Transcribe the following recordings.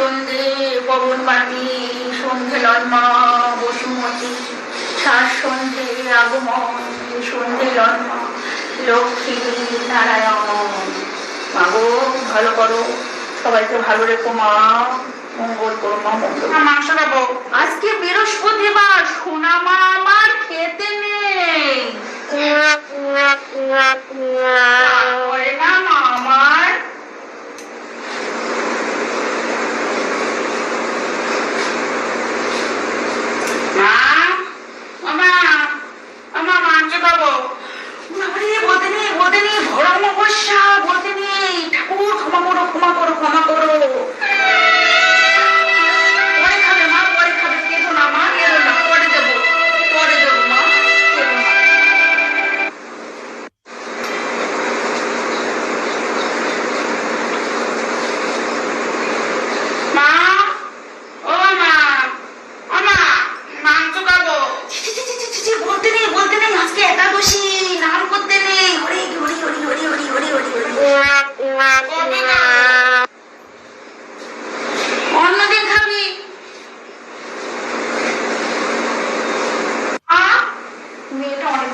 সন্ধে পবন বাণী সন্ধে লন্মা শ্বাস সন্ধে আগমন সন্ধে লন্মা লক্ষ্মী নারায়ণ। ভালো করো। সবাইকে ভালো রেখো মা। মঙ্গল করো মা, মাংস খাব। আজকে বৃহস্পতিবার সোনা মা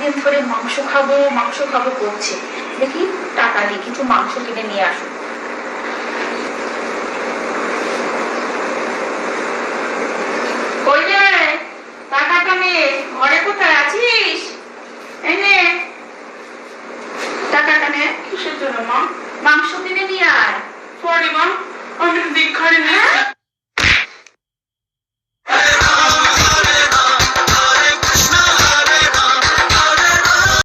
অনেকদিন ধরে মাংস খাব মাংস খাব করছে দেখি টাকা দিয়ে কিছু মাংস কিনে নিয়ে আসো টাকাটা নে ঘরে কোথায় আছিস? এই নে। টাকাটা নে, কিসের জন্য মা? মাংস কিনে নিয়ে